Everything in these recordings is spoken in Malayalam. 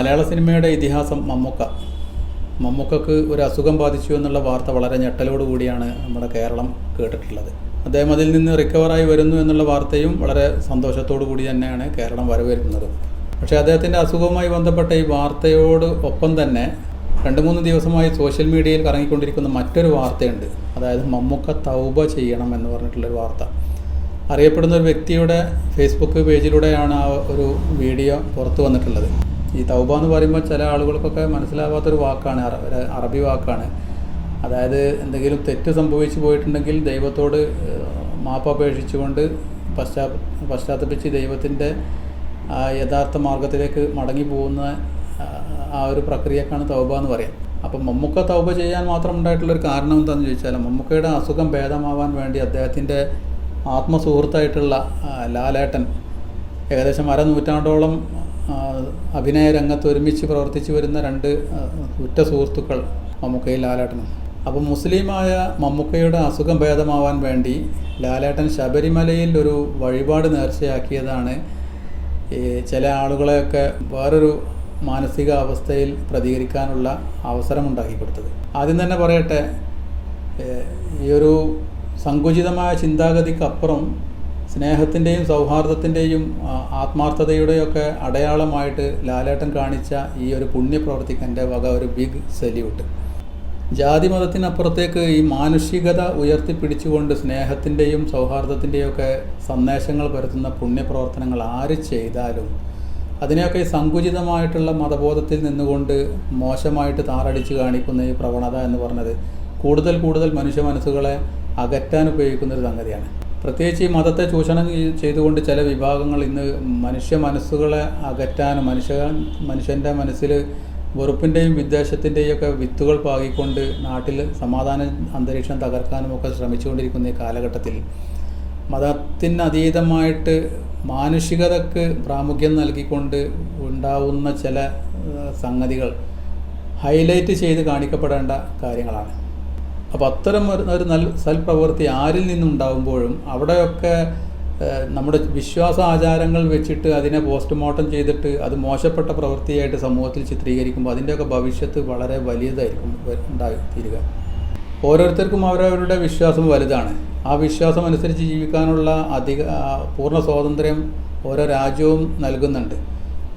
മലയാള സിനിമയുടെ ഇതിഹാസം മമ്മൂക്ക. മമ്മൂക്കക്ക് ഒരു അസുഖം ബാധിച്ചു എന്നുള്ള വാർത്ത വളരെ ഞെട്ടലോട് കൂടിയാണ് നമ്മുടെ കേരളം കേട്ടിട്ടുള്ളത്. അദ്ദേഹം അതിൽ നിന്ന് റിക്കവറായി വരുന്നു എന്നുള്ള വാർത്തയും വളരെ സന്തോഷത്തോടു കൂടി തന്നെയാണ് കേരളം വരവേൽക്കുന്നത്. പക്ഷേ അദ്ദേഹത്തിന്റെ അസുഖവുമായി ബന്ധപ്പെട്ട ഈ വാർത്തയോട് ഒപ്പം തന്നെ രണ്ട് മൂന്ന് ദിവസമായി സോഷ്യൽ മീഡിയയിൽ കറങ്ങിക്കൊണ്ടിരിക്കുന്ന മറ്റൊരു വാർത്തയുണ്ട്. അതായത് മമ്മൂക്ക തൗബ ചെയ്യണം എന്ന് പറഞ്ഞിട്ടുള്ളൊരു വാർത്ത. അറിയപ്പെടുന്ന ഒരു വ്യക്തിയുടെ ഫേസ്ബുക്ക് പേജിലൂടെയാണ് ആ ഒരു വീഡിയോ പുറത്തു വന്നിട്ടുള്ളത്. ഈ തൗബ എന്ന് പറയുമ്പോൾ ചില ആളുകൾക്കൊക്കെ മനസ്സിലാവാത്തൊരു വാക്കാണ് അറബി വാക്കാണ്. അതായത് എന്തെങ്കിലും തെറ്റ് സംഭവിച്ചു പോയിട്ടുണ്ടെങ്കിൽ ദൈവത്തോട് മാപ്പ് മാപ്പപേക്ഷിച്ചുകൊണ്ട് പശ്ചാ പശ്ചാത്തപിച്ച് ദൈവത്തിന്റെ യഥാർത്ഥ മാർഗത്തിലേക്ക് മടങ്ങി പോകുന്ന ആ, ഒരു പ്രക്രിയക്കാണ് തൗബ എന്ന് പറയാം. അപ്പം മമ്മൂക്ക തൗബ ചെയ്യാൻ മാത്രം ഉണ്ടായിട്ടുള്ളൊരു കാരണം എന്താണെന്ന് ചോദിച്ചാൽ മമ്മൂക്കയുടെ അസുഖം ഭേദമാവാൻ വേണ്ടി അദ്ദേഹത്തിന്റെ ആത്മസുഹൃത്തായിട്ടുള്ള ലാലേട്ടൻ ഏകദേശം അര നൂറ്റാണ്ടോളം ആ, അഭിനയ രംഗത്ത് ഒരുമിച്ച് പ്രവർത്തിച്ചു വരുന്ന രണ്ട് ഉറ്റ സുഹൃത്തുക്കൾ മമ്മൂക്കയും ലാലേട്ടനും. അപ്പം മുസ്ലിമായ മമ്മൂക്കയുടെ അസുഖം ഭേദമാവാൻ വേണ്ടി ലാലേട്ടൻ ശബരിമലയിൽ ഒരു വഴിപാട് നേർച്ചയാക്കിയതാണ്. ഈ ചില ആളുകളെയൊക്കെ വേറൊരു മാനസിക അവസ്ഥയിൽ പ്രതികരിക്കാനുള്ള അവസരം ഉണ്ടാക്കി കൊടുത്തത്. ആദ്യം തന്നെ പറയട്ടെ ഈ ഒരു സങ്കുചിതമായ ചിന്താഗതിക്കപ്പുറം സ്നേഹത്തിന്റെയും സൗഹാർദ്ദത്തിന്റെയും ആത്മാർത്ഥതയുടെയൊക്കെ അടയാളമായിട്ട് ലാലേട്ടൻ കാണിച്ച ഈ ഒരു പുണ്യപ്രവർത്തിക്ക് എന്റെ വക ഒരു ബിഗ് സല്യൂട്ട് ജാതി മതത്തിനപ്പുറത്തേക്ക് ഈ മാനുഷികത ഉയർത്തിപ്പിടിച്ചുകൊണ്ട് സ്നേഹത്തിന്റെയും സൗഹാർദ്ദത്തിന്റെയും ഒക്കെ സന്ദേശങ്ങൾ പരത്തുന്ന പുണ്യപ്രവർത്തനങ്ങൾ ആര് ചെയ്താലും അതിനെയൊക്കെ സങ്കുചിതമായിട്ടുള്ള മതബോധത്തിൽ നിന്നുകൊണ്ട് മോശമായിട്ട് താറടിച്ച് കാണിക്കുന്ന ഈ പ്രവണത എന്ന് പറഞ്ഞത് കൂടുതൽ കൂടുതൽ മനുഷ്യ മനസ്സുകളെ അകറ്റാൻ ഉപയോഗിക്കുന്ന ഒരു സംഗതിയാണ്. പ്രത്യേകിച്ച് ഈ മതത്തെ ചൂഷണം ചെയ്- ചെയ്തുകൊണ്ട് ചില വിഭാഗങ്ങൾ ഇന്ന് മനുഷ്യ മനസ്സുകളെ അകറ്റാനും മനുഷ്യ മനുഷ്യന്റെ മനസ്സിൽ വെറുപ്പിന്റെയും വിദ്വേഷത്തിന്റെയും ഒക്കെ വിത്തുകൾ പാകിക്കൊണ്ട് നാട്ടിൽ സമാധാന അന്തരീക്ഷം തകർക്കാനും ഒക്കെ ശ്രമിച്ചുകൊണ്ടിരിക്കുന്ന ഈ കാലഘട്ടത്തിൽ മതത്തിന് അതീതമായിട്ട് മാനുഷികതക്ക് പ്രാമുഖ്യം നൽകിക്കൊണ്ട് ഉണ്ടാവുന്ന ചില സംഗതികൾ ഹൈലൈറ്റ് ചെയ്ത് കാണിക്കപ്പെടേണ്ട കാര്യങ്ങളാണ്. അപ്പോൾ അത്തരം ഒരു ഒരു നല്ല സൽപ്രവൃത്തി ആരിൽ നിന്നുണ്ടാകുമ്പോഴും അവിടെയൊക്കെ നമ്മുടെ വിശ്വാസ ആചാരങ്ങൾ വെച്ചിട്ട് അതിനെ പോസ്റ്റ്മോർട്ടം ചെയ്തിട്ട് അത് മോശപ്പെട്ട പ്രവൃത്തിയായിട്ട് സമൂഹത്തിൽ ചിത്രീകരിക്കുമ്പോൾ അതിന്റെയൊക്കെ ഭവിഷ്യത്ത് വളരെ വലിയതായിരിക്കും ഉണ്ടായിത്തീരുക ഉണ്ടായി തീരുക. ഓരോരുത്തർക്കും അവരവരുടെ വിശ്വാസം വലുതാണ്. ആ വിശ്വാസം അനുസരിച്ച് ജീവിക്കാനുള്ള അധിക പൂർണ സ്വാതന്ത്ര്യം ഓരോ രാജ്യവും നൽകുന്നുണ്ട്.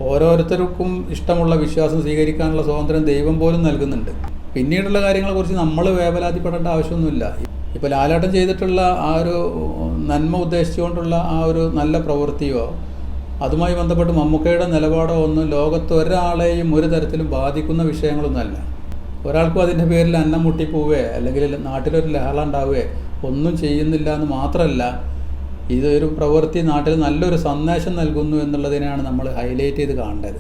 ഓരോരുത്തർക്കും ഇഷ്ടമുള്ള വിശ്വാസം സ്വീകരിക്കാനുള്ള സ്വാതന്ത്ര്യം ദൈവം പോലും നൽകുന്നുണ്ട്. പിന്നീടുള്ള കാര്യങ്ങളെ കുറിച്ച് നമ്മൾ വേവലാതിപ്പെടേണ്ട ആവശ്യമൊന്നുമില്ല. ഇപ്പോൾ ലാലാട്ടം ചെയ്തിട്ടുള്ള ആ ഒരു നന്മ ഉദ്ദേശിച്ചുകൊണ്ടുള്ള ആ ഒരു നല്ല പ്രവൃത്തിയോ അതുമായി ബന്ധപ്പെട്ട് മമ്മൂക്കയുടെ നിലപാടോ ഒന്നും ലോകത്ത് ഒരാളെയും ഒരു തരത്തിലും ബാധിക്കുന്ന വിഷയങ്ങളൊന്നുമല്ല. ഒരാൾക്കും അതിന്റെ പേരിൽ അന്നം മുട്ടിപ്പോവേ അല്ലെങ്കിൽ നാട്ടിലൊരു ലഹള ഉണ്ടാവുകയോ ഒന്നും ചെയ്യുന്നില്ല എന്ന് മാത്രമല്ല ഇതൊരു പ്രവൃത്തി നാട്ടിൽ നല്ലൊരു സന്ദേശം നൽകുന്നു എന്നുള്ളതിനെയാണ് നമ്മൾ ഹൈലൈറ്റ് ചെയ്ത് കാണേണ്ടത്.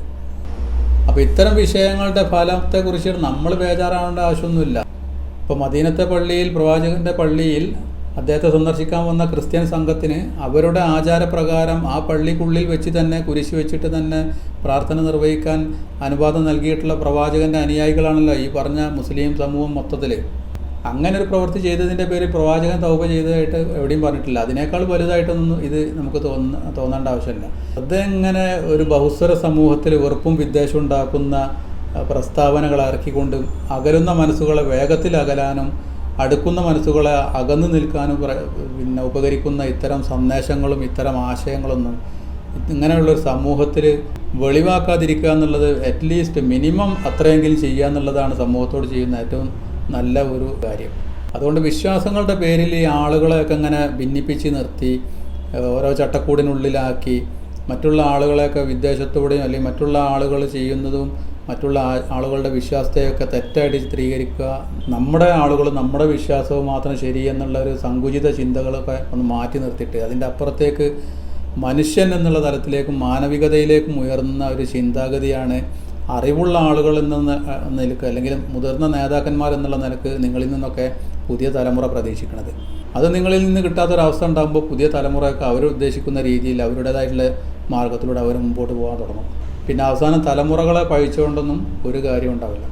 അപ്പോൾ ഇത്തരം വിഷയങ്ങളുടെ ഫലത്തെക്കുറിച്ച് നമ്മൾ ബേജാറാവേണ്ട ആവശ്യമൊന്നുമില്ല. ഇപ്പോൾ മദീനത്തെ പള്ളിയിൽ പ്രവാചകന്റെ പള്ളിയിൽ അദ്ദേഹത്തെ സന്ദർശിക്കാൻ വന്ന ക്രിസ്ത്യൻ സംഘത്തിന് അവരുടെ ആചാരപ്രകാരം ആ പള്ളിക്കുള്ളിൽ വെച്ച് തന്നെ കുരിശ് വെച്ചിട്ട് തന്നെ പ്രാർത്ഥന നിർവഹിക്കാൻ അനുവാദം നൽകിയിട്ടുള്ള പ്രവാചകന്റെ അനുയായികളാണല്ലോ ഈ പറഞ്ഞ മുസ്ലിം സമൂഹം മൊത്തത്തിൽ അങ്ങനെ ഒരു പ്രവൃത്തി ചെയ്തതിന്റെ പേരിൽ പ്രവാചകൻ തൗപ ചെയ്തതായിട്ട് എവിടെയും പറഞ്ഞിട്ടില്ല. അതിനേക്കാൾ വലുതായിട്ടൊന്നും ഇത് നമുക്ക് തോന്ന തോന്നേണ്ട ആവശ്യമില്ല. അതെങ്ങനെ ഒരു ബഹുസ്വര സമൂഹത്തിൽ വെറുപ്പും വിദ്വേഷവും ഉണ്ടാക്കുന്ന പ്രസ്താവനകൾ ഇറക്കിക്കൊണ്ടും അകലുന്ന മനസ്സുകളെ വേഗത്തിൽ അകലാനും അടുക്കുന്ന മനസ്സുകളെ അകന്നു നിൽക്കാനും പിന്നെ ഉപകരിക്കുന്ന ഇത്തരം സന്ദേശങ്ങളും ഇത്തരം ആശയങ്ങളൊന്നും ഇങ്ങനെയുള്ളൊരു സമൂഹത്തിൽ വെളിവാക്കാതിരിക്കുക എന്നുള്ളത് അറ്റ്ലീസ്റ്റ് മിനിമം അത്രയെങ്കിലും ചെയ്യുക എന്നുള്ളതാണ് സമൂഹത്തോട് ചെയ്യുന്ന ഏറ്റവും നല്ല ഒരു കാര്യം. അതുകൊണ്ട് വിശ്വാസങ്ങളുടെ പേരിൽ ഈ ആളുകളെയൊക്കെ ഇങ്ങനെ ഭിന്നിപ്പിച്ച് നിർത്തി ഓരോ ചട്ടക്കൂടിനുള്ളിലാക്കി മറ്റുള്ള ആളുകളെയൊക്കെ വിദ്വേഷത്തോടെയും അല്ലെങ്കിൽ മറ്റുള്ള ആളുകൾ ചെയ്യുന്നതും മറ്റുള്ള ആളുകളുടെ വിശ്വാസത്തെയൊക്കെ തെറ്റായിട്ട് ചിത്രീകരിക്കുക നമ്മുടെ ആളുകൾ നമ്മുടെ വിശ്വാസവും മാത്രം ശരി എന്നുള്ള ഒരു സങ്കുചിത ചിന്തകളൊക്കെ ഒന്ന് മാറ്റി നിർത്തിയിട്ട് അതിന്റെ അപ്പുറത്തേക്ക് മനുഷ്യൻ എന്നുള്ള തലത്തിലേക്കും മാനവികതയിലേക്കും ഉയർന്ന ഒരു ചിന്താഗതിയാണ് അറിവുള്ള ആളുകൾ എന്ന നിലയ്ക്ക് അല്ലെങ്കിൽ മുതിർന്ന നേതാക്കന്മാർ എന്നുള്ള നിലയ്ക്ക് നിങ്ങളിൽ നിന്നൊക്കെ പുതിയ തലമുറ പ്രതീക്ഷിക്കുന്നത് അത് നിങ്ങളിൽ നിന്ന് കിട്ടാത്തൊരവസ്ഥ ഉണ്ടാകുമ്പോൾ പുതിയ തലമുറയൊക്കെ അവർ ഉദ്ദേശിക്കുന്ന രീതിയിൽ അവരുടേതായിട്ടുള്ള മാർഗത്തിലൂടെ അവർ മുമ്പോട്ട് പോകാൻ തുടങ്ങും. പിന്നെ അവസാനം തലമുറകളെ പഴിച്ചുകൊണ്ടൊന്നും ഒരു കാര്യം ഉണ്ടാവില്ല.